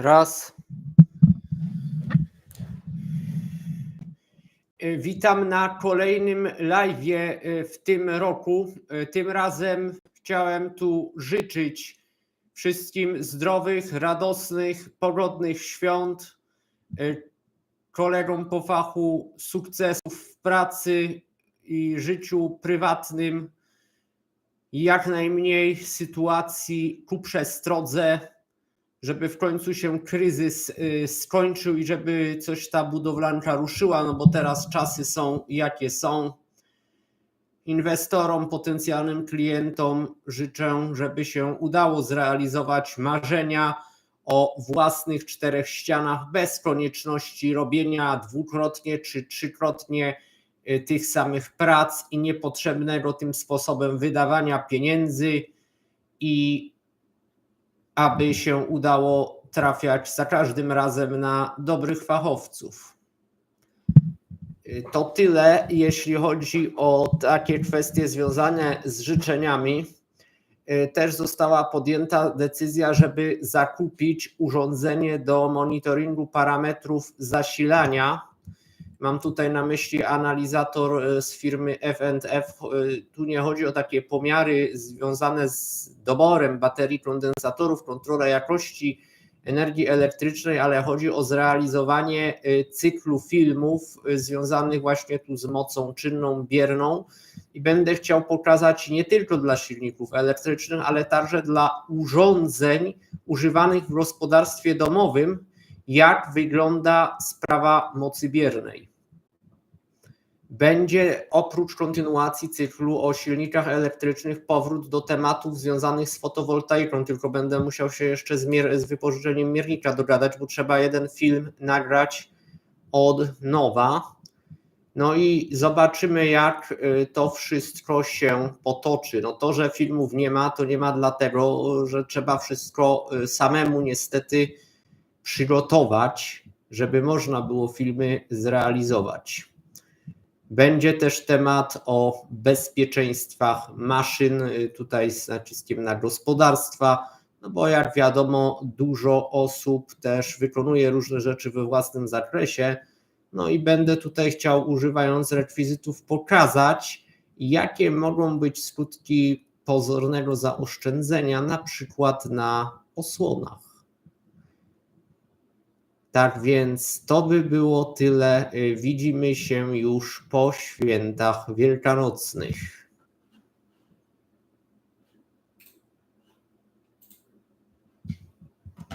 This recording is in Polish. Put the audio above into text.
Raz. E, Witam na kolejnym live w tym roku. E, Tym razem chciałem tu życzyć wszystkim zdrowych, radosnych, pogodnych świąt, kolegom po fachu sukcesów w pracy i życiu prywatnym, jak najmniej sytuacji ku przestrodze, żeby w końcu się kryzys y, skończył i żeby coś ta budowlanka ruszyła, no bo teraz czasy są jakie są. Inwestorom, potencjalnym klientom życzę, żeby się udało zrealizować marzenia o własnych czterech ścianach bez konieczności robienia dwukrotnie czy trzykrotnie y, tych samych prac i niepotrzebnego tym sposobem wydawania pieniędzy i aby się udało trafiać za każdym razem na dobrych fachowców. Y, To tyle, jeśli chodzi o takie kwestie związane z życzeniami. Y, Też została podjęta decyzja, żeby zakupić urządzenie do monitoringu parametrów zasilania. Mam tutaj na myśli analizator y, z firmy FNF. Y, Tu nie chodzi o takie pomiary związane z doborem baterii kondensatorów, kontrolę jakości energii elektrycznej, ale chodzi o zrealizowanie y, cyklu filmów związanych właśnie tu z mocą czynną, bierną. I będę chciał pokazać nie tylko dla silników elektrycznych, ale także dla urządzeń używanych w gospodarstwie domowym, jak wygląda sprawa mocy biernej. Będzie oprócz kontynuacji cyklu o silnikach elektrycznych powrót do tematów związanych z fotowoltaiką, tylko będę musiał się jeszcze z, z wypożyczeniem miernika dogadać, bo trzeba jeden film nagrać od nowa. No i zobaczymy, jak y, to wszystko się potoczy. No to, że filmów nie ma, to nie ma dlatego, że trzeba wszystko y, samemu niestety przygotować, żeby można było filmy zrealizować. Będzie też temat o bezpieczeństwach maszyn, y, tutaj z naciskiem na gospodarstwa, no bo jak wiadomo, dużo osób też wykonuje różne rzeczy we własnym zakresie. No i będę tutaj chciał, używając rekwizytów, pokazać, jakie mogą być skutki pozornego zaoszczędzenia, na przykład na osłonach. Tak więc to by było tyle. Y, Widzimy się już po świętach wielkanocnych.